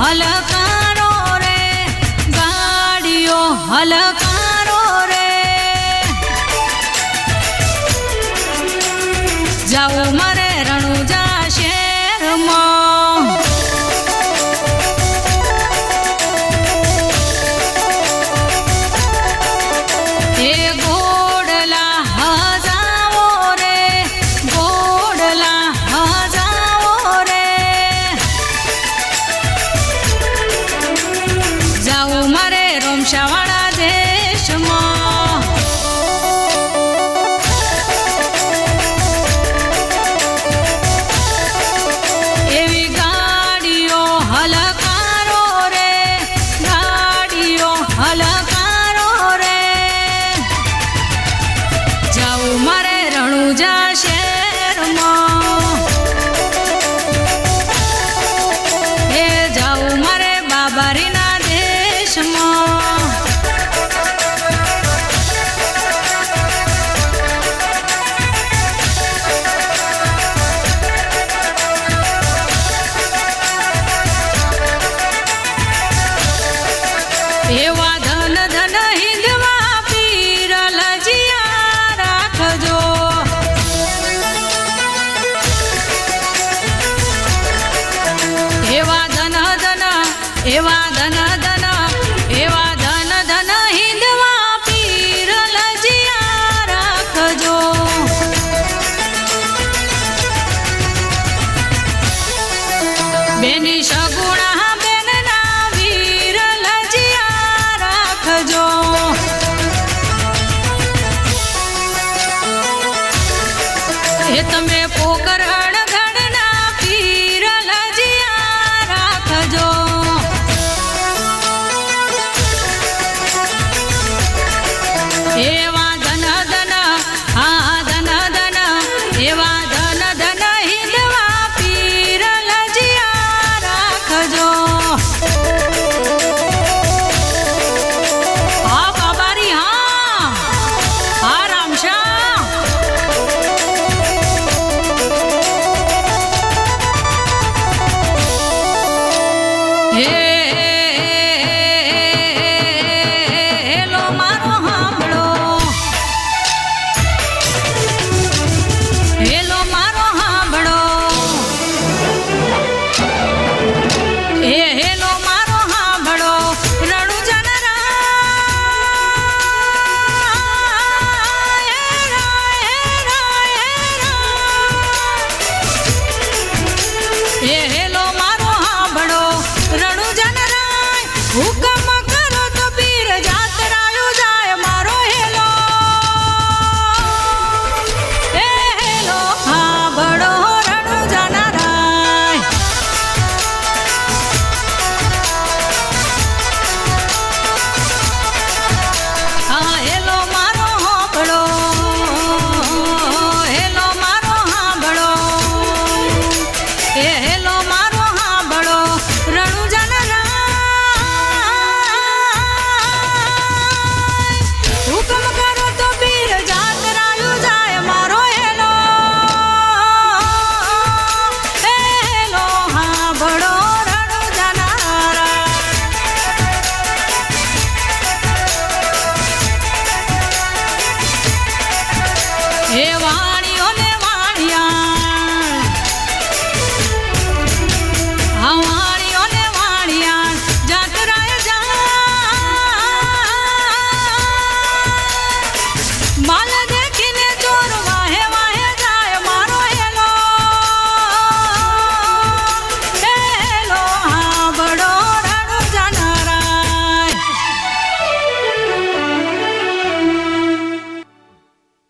હલકારો રે ગાડીઓ હલકા એવા ધન ધન એવા ધન ધન હિંદવા પીર લજિયા રાખજો. બેની સગુણા